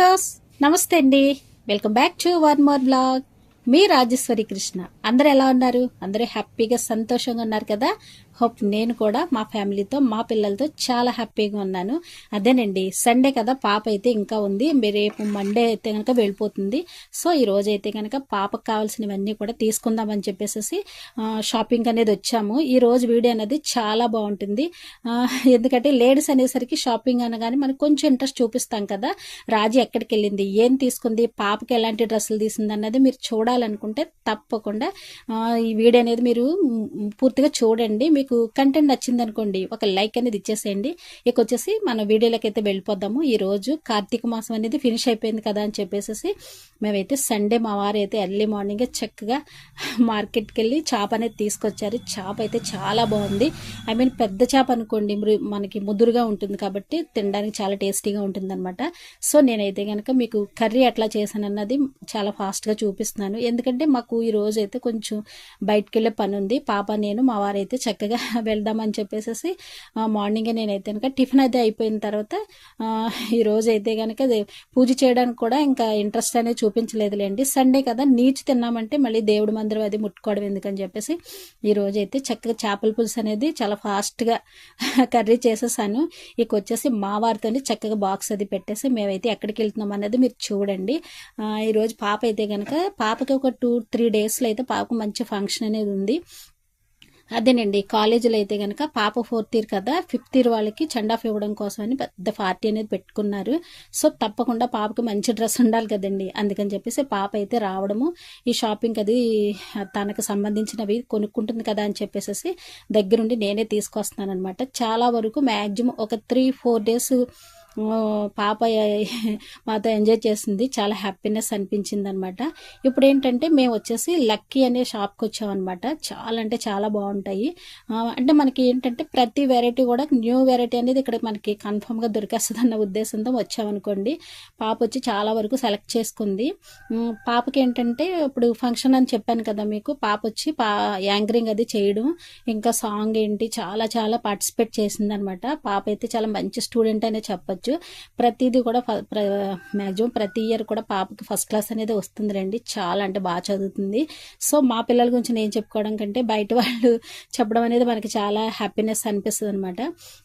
Viewers నమస్తే అండి. Welcome back to one more blog. మీ రాజేశ్వరి కృష్ణ. అందరూ ఎలా ఉన్నారు? అందరూ హ్యాపీగా సంతోషంగా ఉన్నారు కదా? హోప్ నేను కూడా మా ఫ్యామిలీతో మా పిల్లలతో చాలా హ్యాపీగా ఉన్నాను. అదేనండి సండే కదా పాప అయితే ఇంకా ఉంది. రేపు మండే అయితే కనుక వెళ్ళిపోతుంది. సో ఈ రోజు అయితే కనుక పాపకు కావాల్సినవన్నీ కూడా తీసుకుందామని చెప్పేసి షాపింగ్ అనేది వచ్చాము. ఈ రోజు వీడియో అనేది చాలా బాగుంటుంది. ఎందుకంటే లేడీస్ అనేసరికి షాపింగ్ అనగానే మనకు కొంచెం ఇంట్రెస్ట్ చూపిస్తాం కదా. రాజు ఎక్కడికి వెళ్ళింది? ఏం తీసుకుంది? పాపకి ఎలాంటి డ్రెస్సులు తీసింది అన్నది మీరు చూడాలనుకుంటే తప్పకుండా ఈ వీడియో అనేది మీరు పూర్తిగా చూడండి. మీకు కంటెంట్ నచ్చింది అనుకోండి ఒక లైక్ అనేది ఇచ్చేసేయండి. ఇక వచ్చేసి మన వీడియోలోకి అయితే వెళ్ళిపోదాము. ఈ రోజు కార్తీక మాసం అనేది ఫినిష్ అయిపోయింది కదా అని చెప్పేసి మేమైతే సండే మా వారు అయితే ఎర్లీ మార్నింగ్ చక్కగా మార్కెట్కి వెళ్ళి చేప అనేది తీసుకొచ్చారు. చేప అయితే చాలా బాగుంది. ఐ మీన్ పెద్ద చేప అనుకోండి మృ- మనకి ముదురుగా ఉంటుంది కాబట్టి తినడానికి చాలా టేస్టీగా ఉంటుంది అనమాట సో నేనైతే కనుక మీకు కర్రీ ఎట్లా చేశానన్నది చాలా ఫాస్ట్గా చూపిస్తున్నాను. ఎందుకంటే మాకు ఈ రోజు అయితే కొంచెం బయటకు వెళ్ళే పని ఉంది పాప నేను మా వారైతే చక్కగా వెళ్దామని చెప్పేసి మార్నింగే నేనైతే కనుక టిఫిన్ అయితే అయిపోయిన తర్వాత ఈరోజు అయితే కనుక అది పూజ చేయడానికి కూడా ఇంకా ఇంట్రెస్ట్ అనేది చూపించలేదులేండి. సండే కదా నీచు తిన్నామంటే మళ్ళీ దేవుడి మందిరం అది ముట్టుకోవడం ఎందుకని చెప్పేసి ఈ అయితే చక్కగా చేపల పులుసు అనేది చాలా ఫాస్ట్గా కర్రీ చేసేసాను. ఇక వచ్చేసి మా వారితో చక్కగా బాక్స్ అది పెట్టేసి మేమైతే ఎక్కడికి వెళ్తున్నాం అనేది మీరు చూడండి. ఈరోజు పాప అయితే కనుక పాపకి ఒక టూ త్రీ డేస్లో అయితే పాపకు మంచి ఫంక్షన్ అనేది ఉంది. అదేనండి కాలేజీలో అయితే కనుక పాప ఫోర్త్ ఇయర్ కదా ఫిఫ్త్ ఇయర్ వాళ్ళకి చండాఫ్ ఇవ్వడం కోసం అని పెద్ద పార్టీ అనేది పెట్టుకున్నారు. సో తప్పకుండా పాపకి మంచి డ్రెస్ ఉండాలి కదండి. అందుకని చెప్పేసి పాప అయితే రావడము ఈ షాపింగ్ అది తనకు సంబంధించినవి కొనుక్కుంటుంది కదా అని చెప్పేసి దగ్గరుండి నేనే తీసుకొస్తున్నాను అనమాట చాలా వరకు మ్యాక్సిమం ఒక త్రీ ఫోర్ డేస్ పాప మాతో ఎంజాయ్ చేసింది చాలా హ్యాపీనెస్ అనిపించింది అనమాట ఇప్పుడు ఏంటంటే మేము వచ్చేసి లక్కీ అనే షాప్కి వచ్చామన్నమాట చాలా అంటే చాలా బాగుంటాయి. అంటే మనకి ఏంటంటే ప్రతి వెరైటీ కూడా న్యూ వెరైటీ అనేది ఇక్కడ మనకి కన్ఫామ్గా దొరికేస్తుంది అన్న ఉద్దేశంతో వచ్చామనుకోండి. పాప వచ్చి చాలా వరకు సెలెక్ట్ చేసుకుంది. పాపకి ఏంటంటే ఇప్పుడు ఫంక్షన్ అని చెప్పాను కదా మీకు. పాప వచ్చి పా యాంకరింగ్ అది చేయడం ఇంకా సాంగ్ ఏంటి చాలా చాలా పార్టిసిపేట్ చేసింది అనమాట పాప అయితే చాలా మంచి స్టూడెంట్ అనే చెప్పొచ్చు. ప్రతిదీ కూడా మ్యాక్సిమం ప్రతి ఇయర్ కూడా పాపకి ఫస్ట్ క్లాస్ అనేది వస్తుంది రండి చాలా అంటే బాగా చదువుతుంది. సో మా పిల్లల గురించి నేను చెప్పుకోవడం కంటే బయట వాళ్ళు చెప్పడం అనేది మనకి చాలా హ్యాపీనెస్ అనిపిస్తుంది అనమాట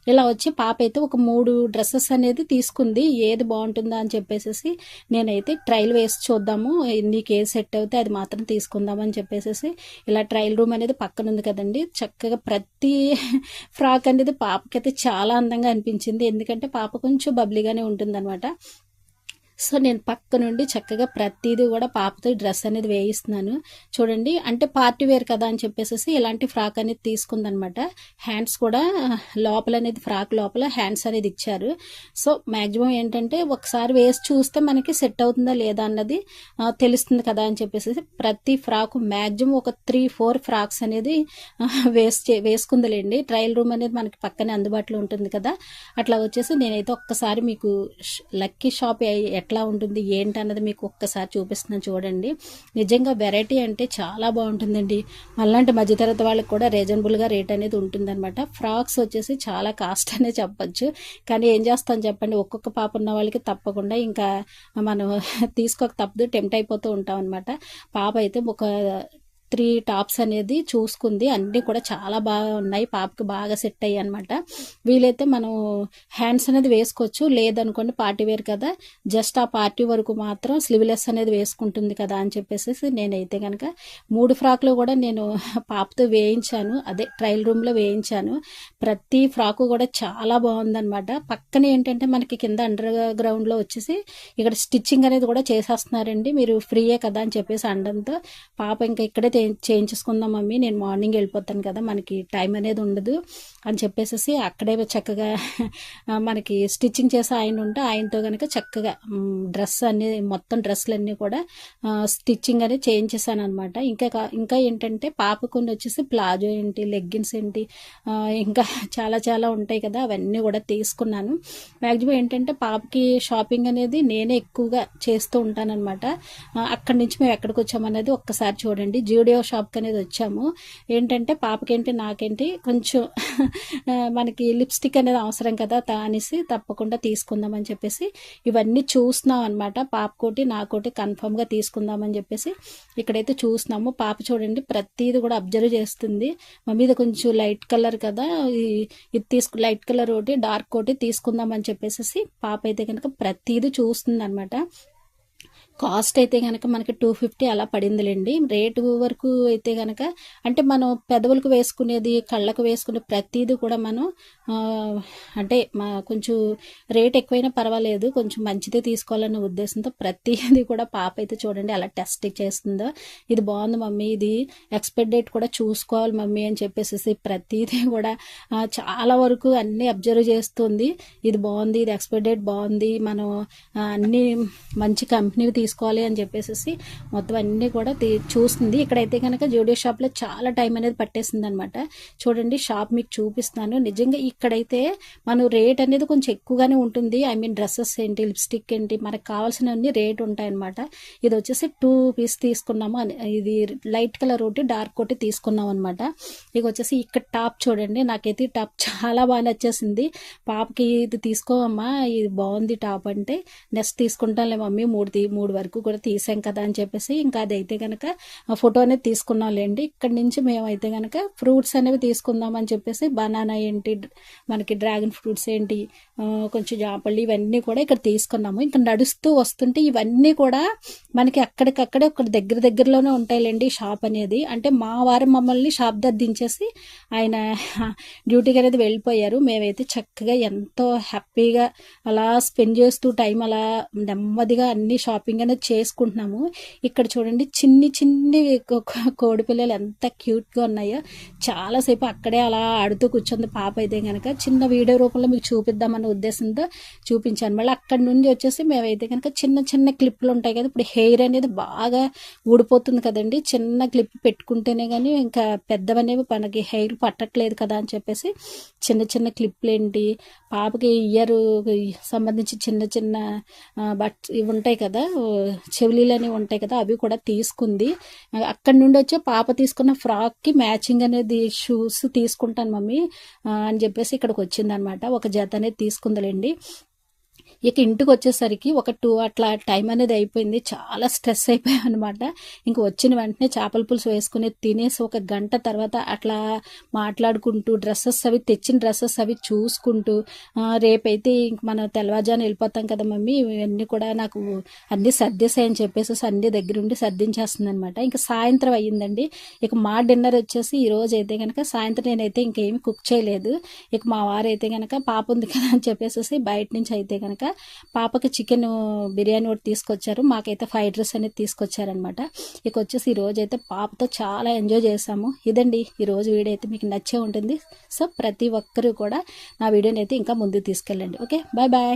ఇలా వచ్చి పాప అయితే ఒక మూడు డ్రెస్సెస్ అనేది తీసుకుంది. ఏది బాగుంటుందా అని చెప్పేసి నేనైతే ట్రయల్ వేసి చూద్దాము. నీకు ఏది సెట్ అవుతే అది మాత్రం తీసుకుందామని చెప్పేసి ఇలా ట్రయల్ రూమ్ అనేది పక్కన ఉంది కదండి. చక్కగా ప్రతి ఫ్రాక్ అనేది పాపకైతే చాలా అందంగా అనిపించింది. ఎందుకంటే పాప కొంచెం బబ్లీగానే ఉంటుందన్నమాట. సో నేను పక్క నుండి చక్కగా ప్రతిదీ కూడా పాపతో డ్రెస్ అనేది వేయిస్తున్నాను. చూడండి అంటే పార్టీ వేర్ కదా అని చెప్పేసి ఇలాంటి ఫ్రాక్ అనేది తీసుకుందనమాట. హ్యాండ్స్ కూడా లోపల అనేది ఫ్రాక్ లోపల హ్యాండ్స్ అనేది ఇచ్చారు. సో మ్యాక్సిమం ఏంటంటే ఒకసారి వేసి చూస్తే మనకి సెట్ అవుతుందా లేదా అన్నది తెలుస్తుంది కదా అని చెప్పేసి ప్రతి ఫ్రాక్ మ్యాక్సిమం ఒక త్రీ ఫోర్ ఫ్రాక్స్ అనేది ఆ, వేస్ వేసుకుందిలేండి. ట్రయల్ రూమ్ అనేది మనకి పక్కనే అందుబాటులో ఉంటుంది కదా. అట్లా వచ్చేసి నేనైతే ఒక్కసారి మీకు లక్కీ షాప్ ఎట్లా ఉంటుంది ఏంటి అన్నది మీకు ఒక్కసారి చూపిస్తున్నాను చూడండి. నిజంగా వెరైటీ అంటే చాలా బాగుంటుందండి. అలాంటి మధ్యతరగతి వాళ్ళకి కూడా రీజనబుల్గా రేట్ అనేది ఉంటుందన్నమాట. ఫ్రాక్స్ వచ్చేసి చాలా కాస్ట్ అనే చెప్పచ్చు. కానీ ఏం చేస్తాం చెప్పండి ఒక్కొక్క పాప ఉన్న వాళ్ళకి తప్పకుండా ఇంకా మనం తీసుకోక తప్పదు టెంప్ట్ అయిపోతూ ఉంటాం అనమాట పాప అయితే ఒక త్రీ టాప్స్ అనేది చూసుకుంది. అన్నీ కూడా చాలా బాగా ఉన్నాయి. పాపకి బాగా సెట్ అయ్యాయి అనమాట వీలైతే మనం హ్యాండ్స్ అనేది వేసుకోవచ్చు. లేదనుకోండి పార్టీ వేర్ కదా. జస్ట్ ఆ పార్టీ వరకు మాత్రం స్లీవ్లెస్ అనేది వేసుకుంటుంది కదా అని చెప్పేసి నేనైతే కనుక మూడు ఫ్రాక్లు కూడా నేను పాపతో వేయించాను. అదే ట్రయల్ రూమ్లో వేయించాను. ప్రతి ఫ్రాకు కూడా చాలా బాగుందనమాట పక్కన ఏంటంటే మనకి కింద అండర్ గ్రౌండ్లో వచ్చేసి ఇక్కడ స్టిచ్చింగ్ అనేది కూడా చేసేస్తున్నారండి. మీరు ఫ్రీయే కదా అని చెప్పేసి అనడంతో పాప ఇంకా ఇక్కడే చేయించేసుకుందాం మమ్మీ నేను మార్నింగ్ వెళ్ళిపోతాను కదా మనకి టైం అనేది ఉండదు అని చెప్పేసి అక్కడే చక్కగా మనకి స్టిచ్చింగ్ చేసే ఆయన ఉంటే ఆయనతో కనుక చక్కగా డ్రెస్ అన్ని మొత్తం డ్రెస్సులన్నీ కూడా స్టిచ్చింగ్ అనేది చేయించేసాను అనమాట ఇంకా కా- ఇంకా ఏంటంటే పాపకు వచ్చేసి ప్లాజో ఏంటి లెగ్గిన్స్ ఏంటి ఇంకా చాలా చాలా ఉంటాయి కదా అవన్నీ కూడా తీసుకున్నాను. మ్యాక్సిమం ఏంటంటే పాపకి షాపింగ్ అనేది నేనే ఎక్కువగా చేస్తూ ఉంటానన్నమాట. అక్కడి నుంచి మేము ఎక్కడికి వచ్చామనేది ఒక్కసారి చూడండి. జూడియో జూడియో షాప్కి అనేది వచ్చాము. ఏంటంటే పాపకేంటి నాకేంటి కొంచెం మనకి లిప్స్టిక్ అనేది అవసరం కదా తా అనేసి తప్పకుండా తీసుకుందామని చెప్పేసి ఇవన్నీ చూస్తున్నాం అనమాట పాపకోటి నాకోటి కన్ఫర్మ్గా తీసుకుందామని చెప్పేసి ఇక్కడైతే చూస్తున్నాము. పాప చూడండి ప్రతిది కూడా అబ్జర్వ్ చేస్తుంది. మా మీద కొంచెం లైట్ కలర్ కదా ఈ- ఇది తీసుకు లైట్ కలర్ ఒకటి డార్క్ ఒకటి తీసుకుందామని చెప్పేసి పాప అయితే కనుక ప్రతిదీ చూస్తుంది అనమాట కాస్ట్ అయితే కనుక మనకి టూ ఫిఫ్టీ అలా పడిందిలేండి. రేటు వరకు అయితే కనుక అంటే మనం పెదవులకు వేసుకునేది కళ్ళకు వేసుకునే ప్రతిదీ కూడా మనం అంటే మా కొంచెం రేట్ ఎక్కువైనా పర్వాలేదు. కొంచెం మంచిదే తీసుకోవాలనే ఉద్దేశంతో ప్రతిదీ కూడా పాప అయితే చూడండి అలా టెస్ట్ చేస్తుందో. ఇది బాగుంది మమ్మీ. ఇది ఎక్స్పైర్ డేట్ కూడా చూసుకోవాలి మమ్మీ అని చెప్పేసి ప్రతిదీ కూడా చాలా వరకు అన్నీ అబ్జర్వ్ చేస్తుంది. ఇది బాగుంది ఇది ఎక్స్పైర్ డేట్ బాగుంది. మనం అన్నీ మంచి మంచి కంపెనీవి తీసుకోవాలి అని చెప్పేసి మొత్తం అన్నీ కూడా తీ- చూస్తుంది ఇక్కడైతే కనుక జూడియో షాప్లో చాలా టైం అనేది పట్టేసింది అనమాట చూడండి షాప్ మీకు చూపిస్తున్నాను నిజంగా ఇక్కడైతే మనం రేట్ అనేది కొంచెం ఎక్కువగానే ఉంటుంది. ఐ మీన్ డ్రెస్సెస్ ఏంటి లిప్స్టిక్ ఏంటి మనకు కావాల్సినవన్నీ రేట్ ఉంటాయన్నమాట ఇది వచ్చేసి టూ పీస్ తీసుకున్నాము. అని- ఇది లైట్ కలర్ ఒకటి డార్క్ ఒకటి తీసుకున్నాం అనమాట ఇక వచ్చేసి ఇక్కడ టాప్ చూడండి. నాకైతే ఈ టాప్ చాలా బాగా నచ్చేసింది. పాపకి ఇది తీసుకోవమ్మా ఇది బాగుంది టాప్ అంటే. నెక్స్ట్ తీసుకుంటానులే మమ్మీ మూడు మూడు వరకు కూడా తీసాం కదా అని చెప్పేసి ఇంకా అదైతే కనుక ఫోటో అనేది తీసుకున్నాంలేండి. ఇక్కడ నుంచి మేమైతే కనుక ఫ్రూట్స్ అనేవి తీసుకుందాం అని చెప్పేసి బనానా ఏంటి మనకి డ్రాగన్ ఫ్రూట్స్ ఏంటి కొంచెం జాపళ్ళు ఇవన్నీ కూడా ఇక్కడ తీసుకున్నాము. ఇంకా నడుస్తూ వస్తుంటే ఇవన్నీ కూడా మనకి అక్కడికక్కడే ఒక దగ్గర దగ్గరలోనే ఉంటాయిలేండి షాప్ అనేది. అంటే మా వారు మమ్మల్ని షాప్ దగ్గర దించేసి ఆయన డ్యూటీకి అనేది వెళ్ళిపోయారు. మేమైతే చక్కగా ఎంతో హ్యాపీగా అలా స్పెండ్ చేస్తూ టైం అలా నెమ్మదిగా అన్ని షాపింగ్ అనేది చేసుకుంటున్నాము. ఇక్కడ చూడండి చిన్ని చిన్ని కో- కోడి పిల్లలు ఎంత క్యూట్గా ఉన్నాయో. చాలాసేపు అక్కడే అలా ఆడుతూ కూర్చుంది పాప అయితే కనుక చిన్న వీడియో రూపంలో మీకు చూపిద్దామన్న ఉద్దేశంతో చూపించాను. మళ్ళీ అక్కడ నుండి వచ్చేసి మేమైతే కనుక చిన్న చిన్న క్లిప్లు ఉంటాయి కదా. ఇప్పుడు హెయిర్ అనేది బాగా ఊడిపోతుంది కదండి. చిన్న క్లిప్ పెట్టుకుంటేనే కానీ ఇంకా పెద్దవనేవి మనకి హెయిర్ పట్టట్లేదు కదా అని చెప్పేసి చిన్న చిన్న క్లిప్లు ఏంటి పాపకి ఇయర్ సంబంధించి చిన్న చిన్న బట్ ఇవి ఉంటాయి కదా చెవిలీలు అనేవి ఉంటాయి కదా అవి కూడా తీసుకుంది. అక్కడి నుండి వచ్చే పాప తీసుకున్న ఫ్రాక్కి మ్యాచింగ్ అనేది షూస్ తీసుకుంటాను మమ్మీ అని చెప్పేసి ఇక్కడికి వచ్చిందనమాట. ఒక జత అనేది తీసుకుందిలేండి. ఇక ఇంటికి వచ్చేసరికి ఒక టూ అట్లా టైం అనేది అయిపోయింది. చాలా స్ట్రెస్ అయిపోయాం అనమాట ఇంక వచ్చిన వెంటనే చేపల పులుసు వేసుకుని తినేసి ఒక గంట తర్వాత అట్లా మాట్లాడుకుంటూ డ్రెస్సెస్ అవి తెచ్చిన డ్రెస్సెస్ అవి చూసుకుంటూ రేపైతే ఇంక మనం తెల్లవారుజాను వెళ్ళిపోతాం కదా మమ్మీ ఇవన్నీ కూడా నాకు అన్నీ అని చెప్పేసి అన్ని దగ్గర ఉండి సర్దించేస్తుంది అనమాట ఇంకా సాయంత్రం అయ్యిందండి. ఇక మా డిన్నర్ వచ్చేసి ఈ రోజు అయితే కనుక సాయంత్రం నేనైతే ఇంకేమి కుక్ చేయలేదు. ఇక మా వారు అయితే కనుక పాప ఉంది కదా అని చెప్పేసి బయట నుంచి అయితే కనుక పాపకి చికెన్ బిర్యానీ ఒకటి తీసుకొచ్చారు. మాకైతే ఫ్రైడ్ రైస్ అనేది తీసుకొచ్చారనమాట ఇక వచ్చేసి ఈ అయితే పాపతో చాలా ఎంజాయ్ చేసాము ఇదండి ఈ రోజు వీడియో అయితే మీకు నచ్చే ఉంటుంది. సో ప్రతి ఒక్కరూ కూడా నా వీడియోని అయితే ఇంకా ముందుకు తీసుకెళ్ళండి. ఓకే? Bye bye.